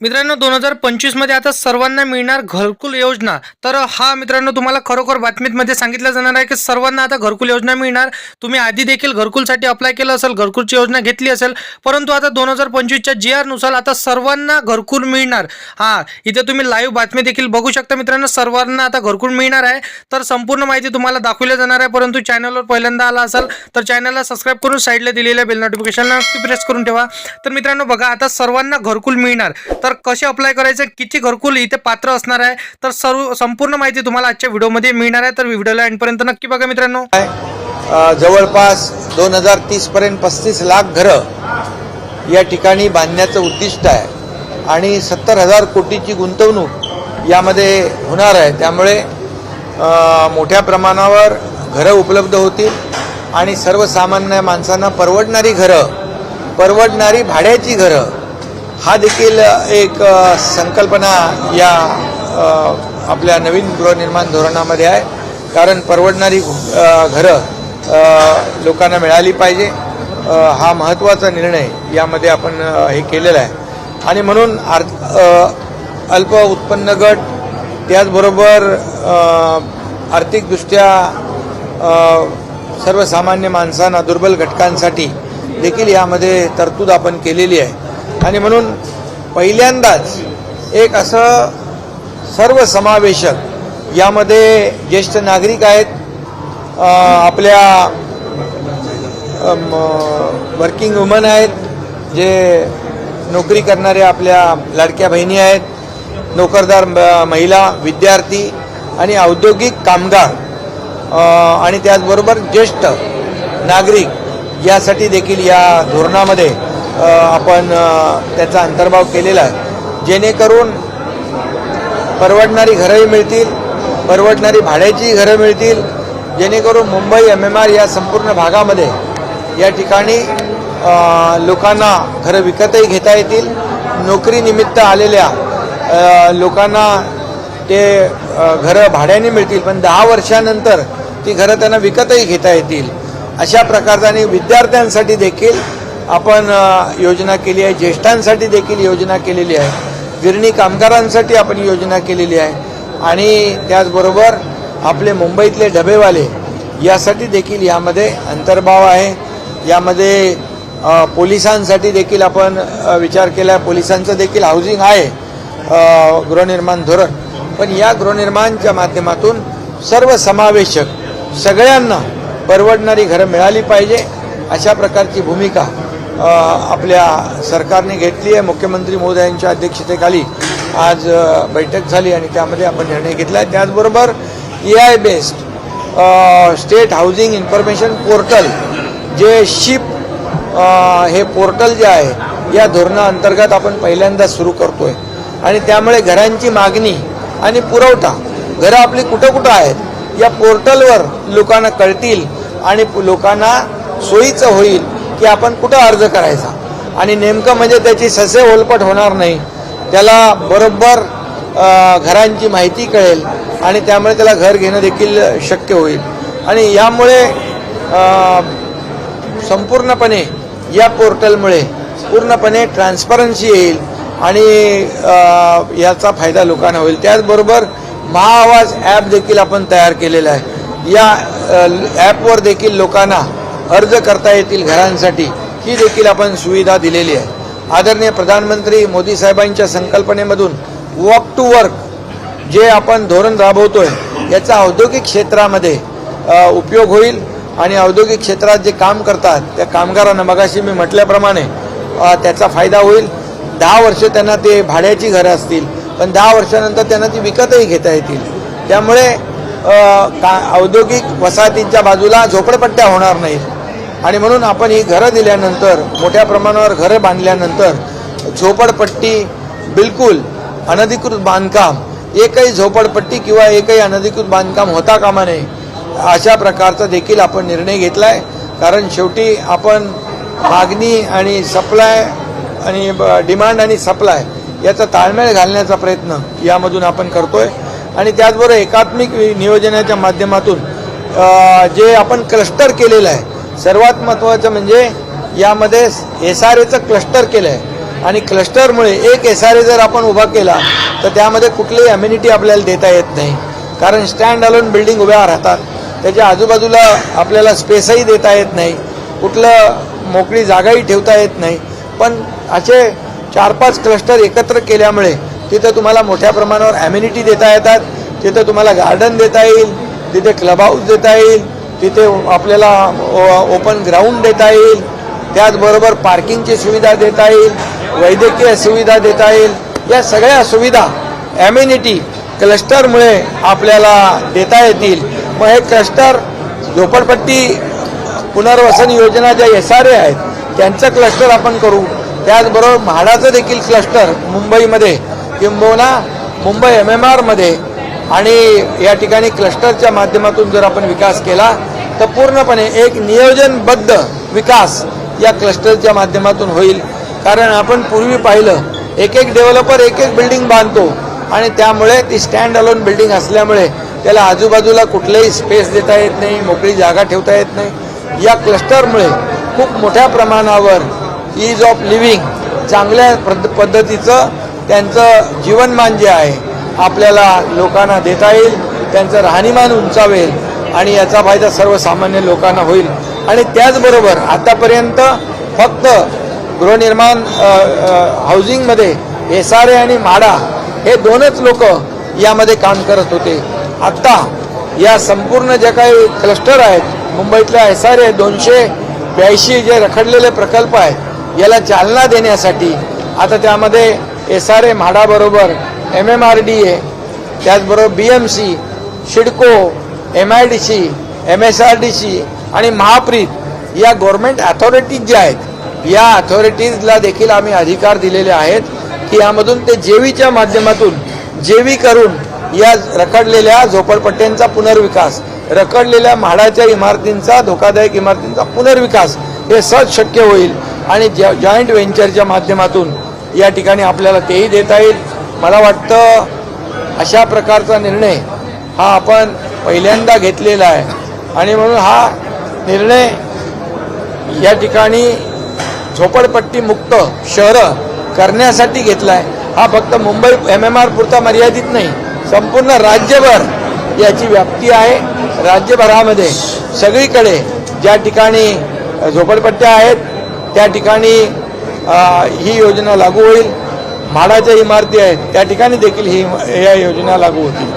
मित्रांनो दोन हजार पंचवीसमध्ये आता सर्वांना मिळणार घरकुल योजना. तर हा मित्रांनो तुम्हाला खरोखर बातमीमध्ये सांगितलं जाणार आहे की सर्वांना आता घरकुल योजना मिळणार. तुम्ही आधी देखील घरकुलसाठी अप्लाय केलं असेल घरकुलची योजना घेतली असेल. परंतु आता दोन हजार पंचवीसच्या जी आरनुसार आता सर्वांना घरकुल मिळणार. हां इथे तुम्ही लाईव्ह बातमी देखील बघू शकता मित्रांनो सर्वांना आता घरकुल मिळणार आहे. तर संपूर्ण माहिती तुम्हाला दाखवली जाणार आहे परंतु चॅनलवर पहिल्यांदा आला असाल तर चॅनलला सबस्क्राईब करून साईडला दिलेल्या बेल नोटिफिकेशनला प्रेस करून ठेवा. तर मित्रांनो बघा आता सर्वांना घरकुल मिळणार. तर कसे अप्लाय करायचे किती घरकुल इथे पात्र असणार आहे तर सर्व संपूर्ण माहिती तुम्हाला आजच्या व्हिडिओमध्ये मिळणार आहे. तर व्हिडिओला एंडपर्यंत नक्की बघा मित्रांनो. जवळपास दोन हजार तीसपर्यंत पस्तीस लाख घरं या ठिकाणी बांधण्याचं उद्दिष्ट आहे. आणि सत्तर हजार कोटीची गुंतवणूक यामध्ये होणार आहे. त्यामुळे मोठ्या प्रमाणावर घरं उपलब्ध होतील आणि सर्वसामान्य माणसांना परवडणारी घरं परवडणारी भाड्याची घरं हा देखील एक संकल्पना या आपल्या नवीन गृहनिर्माण धोरणामध्ये आहे. कारण परवडणारी घरं लोकांना मिळाली पाहिजे. हा महत्त्वाचा निर्णय यामध्ये आपण हे केलेला आहे. आणि म्हणून आर् अल्प उत्पन्न गट त्याचबरोबर आर्थिकदृष्ट्या सर्वसामान्य माणसांना दुर्बल घटकांसाठी देखील यामध्ये तरतूद आपण केलेली आहे. आणि म्हणून पहिल्यांदाच एक असं सर्वसमावेशक यामध्ये ज्येष्ठ नागरिक आहेत आपल्या वर्किंग वुमन आहेत जे नोकरी करणारे आपल्या लाडक्या बहिणी आहेत नोकरदार म- महिला विद्यार्थी आणि औद्योगिक कामगार आणि त्याचबरोबर ज्येष्ठ नागरिक यासाठी देखील या धोरणामध्ये आपण त्याचा अंतर्भाव केलेला आहे. जेणेकरून परवडणारी घरंही मिळतील परवडणारी भाड्याची घरं मिळतील. जेणेकरून मुंबई एम एम आर या संपूर्ण भागामध्ये या ठिकाणी लोकांना घरं विकतही घेता येतील. नोकरीनिमित्त आलेल्या लोकांना ते घरं भाड्याने मिळतील पण दहा वर्षानंतर ती घरं त्यांना विकतही घेता येतील. अशा प्रकारचा आणि विद्यार्थ्यांसाठी देखील आपण योजना केली आहे. ज्येष्ठांसाठी देखील योजना केलेली आहे. गिरणी कामगारांसाठी आपण योजना केलेली आहे. आणि त्याचबरोबर आपले मुंबईतले डबेवाले यासाठी देखील यामध्ये अंतर्भाव आहे. यामध्ये पोलिसांसाठी देखील आपण विचार केला आहे. पोलिसांचं देखील हाऊसिंग आहे गृहनिर्माण धोरण. पण या गृहनिर्माणच्या माध्यमातून सर्वसमावेशक सगळ्यांना परवडणारी घरं मिळाली पाहिजे अशा प्रकारची भूमिका आपल्या सरकारने घेतली आहे. मुख्यमंत्री महोदयांच्या अध्यक्षतेखाली आज बैठक झाली आणि त्यामध्ये आपण निर्णय घेतला आहे. त्याचबरोबर A I based state housing information portal जे शिप हे पोर्टल जे आहे या धोरणाअंतर्गत आपण पहिल्यांदा सुरू करतोय. आणि त्यामुळे घरांची मागणी आणि पुरवठा घरं आपली कुठं कुठं आहेत या पोर्टलवर लोकांना कळतील आणि लोकांना सोयीचं होईल की आपण कुठं अर्ज करायचा? आणि नेमकं म्हणजे त्याची ससे ओलपट होणार नाही. त्याला बरोबर घरांची माहिती कळेल आणि त्यामुळे त्याला घर घेणं देखील शक्य होईल. आणि यामुळे संपूर्णपणे या पोर्टलमुळे पूर्णपणे ट्रान्सपरन्सी येईल आणि याचा फायदा लोकांना होईल. त्याचबरोबर महाआवाज ॲप देखील आपण तयार केलेला आहे. या ॲपवर देखील लोकांना अर्ज करता येतील घरांसाठी ही देखील आपण सुविधा दिलेली आहे. आदरणीय प्रधानमंत्री मोदी साहेबांच्या संकल्पनेमधून वॉक टू वर्क जे आपण धोरण राबवतोय याचा औद्योगिक क्षेत्रामध्ये उपयोग होईल आणि औद्योगिक क्षेत्रात जे काम करतात त्या कामगारांना मगाशी मी म्हटल्याप्रमाणे त्याचा फायदा होईल. दहा वर्ष त्यांना ते भाड्याची घरं असतील पण दहा वर्षानंतर त्यांना ती विकतही घेता येतील. त्यामुळे का औद्योगिक वसाहतींच्या बाजूला झोपडपट्ट्या होणार नाहीत. आणि म्हणून आपण ही घरं दिल्यानंतर मोठ्या प्रमाणावर घरं बांधल्यानंतर झोपडपट्टी बिलकुल अनधिकृत बांधकाम एकही झोपडपट्टी किंवा एकही अनधिकृत बांधकाम होता कामा नये अशा प्रकारचा देखील आपण निर्णय घेतला आहे कारण शेवटी आपण मागणी आणि सप्लाय आणि डिमांड आणि सप्लाय याचा ताळमेळ घालण्याचा प्रयत्न यामधून आपण करतोय. आणि त्याचबरोबर एकात्मिक नियोजनाच्या माध्यमातून जे आपण क्लस्टर केलेलं आहे सर्वात महत्त्वाचं म्हणजे यामध्ये एस आर एचं क्लस्टर केलं आहे आणि क्लस्टरमुळे एक एस आर ए जर आपण उभा केला तर त्यामध्ये कुठलीही अम्युनिटी आपल्याला देता येत नाही. कारण स्टँड अलोन बिल्डिंग उभ्या राहतात. त्याच्या आजूबाजूला आपल्याला स्पेसही देता येत नाही. कुठलं मोकळी जागाही ठेवता येत नाही. पण असे चार पाच क्लस्टर एकत्र केल्यामुळे तिथं तुम्हाला मोठ्या प्रमाणावर ॲम्युनिटी देता येतात. तिथं तुम्हाला गार्डन देता येईल. तिथे क्लब हाऊस देता येईल. तिथे आपल्याला ओपन ग्राउंड देता येईल. त्याचबरोबर पार्किंगची सुविधा देता येईल. वैद्यकीय सुविधा देता येईल. या सगळ्या सुविधा ॲम्युनिटी क्लस्टरमुळे आपल्याला देता येतील. मग हे क्लस्टर झोपडपट्टी पुनर्वसन योजना ज्या एस आर ए आहेत त्यांचं क्लस्टर आपण करू. त्याचबरोबर म्हाडाचं देखील क्लस्टर मुंबईमध्ये किंबहुना मुंबई एम एम आरमध्ये आणि या ठिकाणी क्लस्टरच्या माध्यमातून जर आपण विकास केला तर पूर्णपणे एक नियोजनबद्ध विकास या क्लस्टरच्या माध्यमातून होईल. कारण आपण पूर्वी पाहिलं एक एक डेव्हलपर एक एक बिल्डिंग बांधतो आणि त्यामुळे ती स्टँड अलोन बिल्डिंग असल्यामुळे त्याला आजूबाजूला कुठलेही स्पेस देता येत नाही मोकळी जागा ठेवता येत नाही. या क्लस्टरमुळे खूप मोठ्या प्रमाणावर ईज ऑफ लिव्हिंग चांगल्या पद्धतीचं त्यांचं जीवनमान जे आहे आपल्याला लोकांना देता येईल त्यांचं राहणीमान उंचावेल आणि याचा फायदा सर्वसामान्य लोकांना होईल. आणि त्याचबरोबर आतापर्यंत फक्त गृहनिर्माण हाऊसिंगमध्ये एस ए आणि म्हाडा हे दोनच लोक यामध्ये काम करत होते. आत्ता या संपूर्ण ज्या काही क्लस्टर आहेत मुंबईतल्या एस आर ए दोनशे ब्याऐंशी जे रखडलेले प्रकल्प आहेत याला चालना देण्यासाठी आता त्यामध्ये S R A म्हाडाबरोबर M M R D A त्याचबरोबर B M C CIDCO M I D C M S R D C आणि महाप्रीत या गव्हर्नमेंट अथॉरिटीज ज्या आहेत या अथॉरिटीजला देखील आम्ही अधिकार दिलेले आहेत की यामधून ते जेवीच्या माध्यमातून जेवी करून या रखडलेल्या झोपडपट्ट्यांचा पुनर्विकास रखडलेल्या म्हाडाच्या इमारतींचा धोकादायक इमारतींचा पुनर्विकास हे सहज शक्य होईल आणि जॉईंट व्हेंचरच्या माध्यमातून या ठिकाणी आपल्याला तेही देता येईल. मला वाटतं अशा प्रकारचा निर्णय हा आपण पहिल्यांदा घेतलेला आहे. आणि म्हणून हा निर्णय या ठिकाणी झोपडपट्टी मुक्त शहरं करण्यासाठी घेतला आहे हा फक्त मुंबई एम एम आर पुरता मर्यादित नाही संपूर्ण राज्यभर याची व्याप्ती आहे. राज्यभरामध्ये सगळीकडे ज्या ठिकाणी झोपडपट्ट्या आहेत त्या ठिकाणी ही योजना लागू होईल. म्हाडाच्या इमारती आहेत. त्या ठिकाणी देखील ही या योजना लागू होतील.